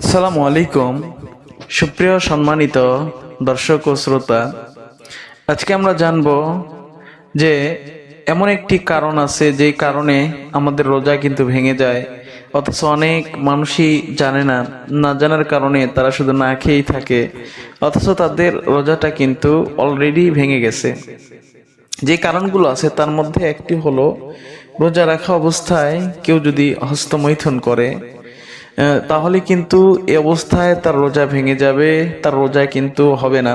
আসসালামু আলাইকুম। সুপ্রিয় সম্মানিত দর্শক ও শ্রোতা, আজকে আমরা জানব যে এমন একটি কারণ আছে যেই কারণে আমাদের রোজা কিন্তু ভেঙে যায়, অথচ অনেক মানুষই জানে না না জানার কারণে তারা শুধু না খেয়েই থাকে, অথচ তাদের রোজাটা কিন্তু অলরেডি ভেঙে গেছে। যে কারণগুলো আছে তার মধ্যে একটি হলো, রোজা রাখা অবস্থায় কেউ যদি হস্তমৈথুন করে তাহলে কিন্তু এ অবস্থায় তার রোজা ভেঙে যাবে, তার রোজা কিন্তু হবে না।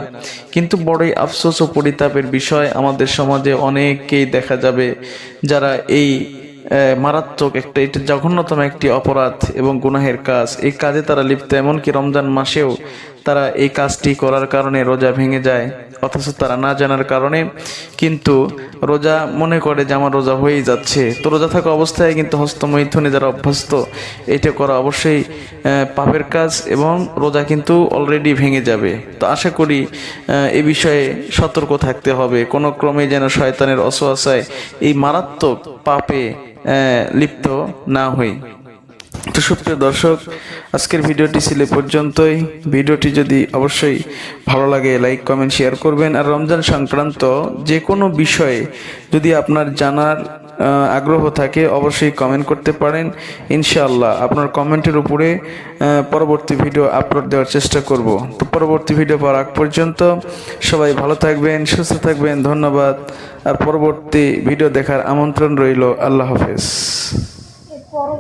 কিন্তু বড়ই আফসোস ও পরিতাপের বিষয় আমাদের সমাজে অনেকেই দেখা যাবে যারা এই মারাত্মক একটা, এটা জঘন্যতম একটি অপরাধ এবং গুনাহের কাজ। এই কাজে তারা লিপ্ত, এমনকি রমজান মাসেও তারা এই কাজটি করার কারণে রোজা ভেঙে যায়, অথচ তারা না জানার কারণে কিন্তু রোজা মনে করে যে আমার রোজা হয়েই যাচ্ছে। তো রোজা থাকা অবস্থায় কিন্তু হস্তমৈথুনে যারা অভ্যস্ত, এটা করা অবশ্যই পাপের কাজ এবং রোজা কিন্তু অলরেডি ভেঙে যাবে। তো আশা করি, এ বিষয়ে সতর্ক থাকতে হবে। কোনো ক্রমে যেন শয়তানের অসহায় এই মারাত্মক পাপে লিপ্ত না হই। সুপ্রিয় দর্শক, আজকের ভিডিওটি ছিল পর্যন্তই। ভিডিওটি যদি অবশ্যই ভালো লাগে লাইক কমেন্ট শেয়ার করবেন। আর রমজান সংক্রান্ত যে কোনো বিষয়ে যদি আপনার জানার আগ্রহ থাকে, অবশ্যই কমেন্ট করতে পারেন। ইনশাআল্লাহ আপনার কমেন্টের উপরে পরবর্তী ভিডিও আপলোড দেওয়ার চেষ্টা করব। তো পরবর্তী ভিডিও পাওয়ার আগ পর্যন্ত সবাই ভালো থাকবেন, সুস্থ থাকবেন, ধন্যবাদ। আর পরবর্তী ভিডিও দেখার আমন্ত্রণ রইল। আল্লাহ হাফেজ।